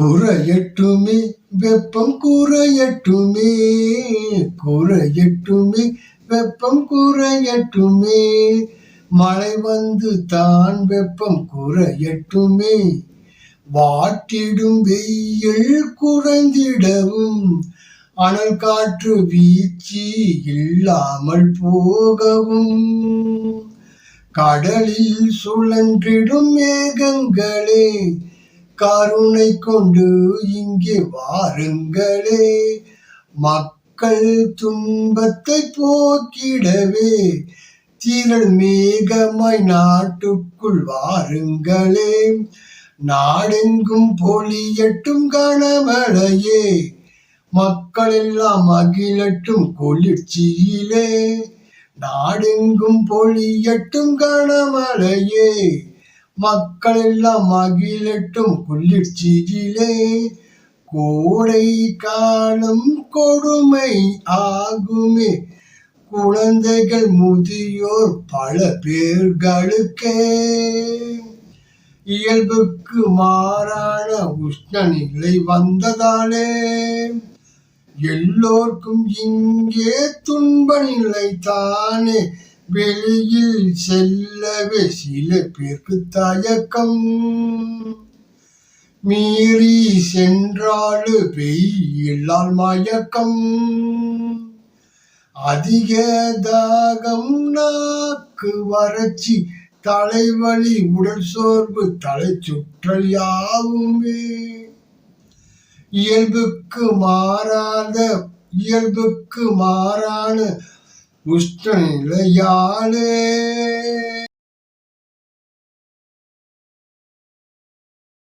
குறையட்டுமே வெப்பம் குறையட்டுமே குறையட்டுமே வெப்பம் குறையட்டுமே. மழை வந்து தான் வெப்பம் குறையட்டுமே. வாட்டிடும் வெயில் குறைந்திடவும் அனல் காற்று வீழ்ச்சி இல்லாமல் போகவும். கடலில் சுழன்றிடும் மேகங்களே கருணை கொண்டு இங்கே வாருங்களே. மக்கள் துன்பத்தை போக்கிடவே திரள் மேகமாய் நாட்டுக்குள் வாருங்களே. நாடெங்கும் பொழியட்டும் கனமழையே மக்கள் எல்லாம் அகிலட்டும் குளிர்ச்சியிலே. நாடெங்கும் பொழியட்டும் கனமழையே மக்களெல்லாம் மகிழட்டும் குளிர்ச்சியிலே கோடை காலம் கொடுமை ஆகுமே. குழந்தைகள் முதியோர் பல பேர்களுக்கே. இயல்புக்கு மாறான உஷ்ணநிலை வந்ததாலே. எல்லோருக்கும் இங்கே துன்ப நிலை தானே. வெளியில் செல்லவே சில பேருக்கு தயக்கம். மீறி சென்றாலு வெயிலால் மயக்கம். அதிக தாகம் நாக்கு வறட்சி தலைவலி உடல் சோர்வு தலை சுற்றல் யாவுமே. இயல்புக்கு மாறாத இயல்புக்கு மாறான உஷ்ண நிலையாலே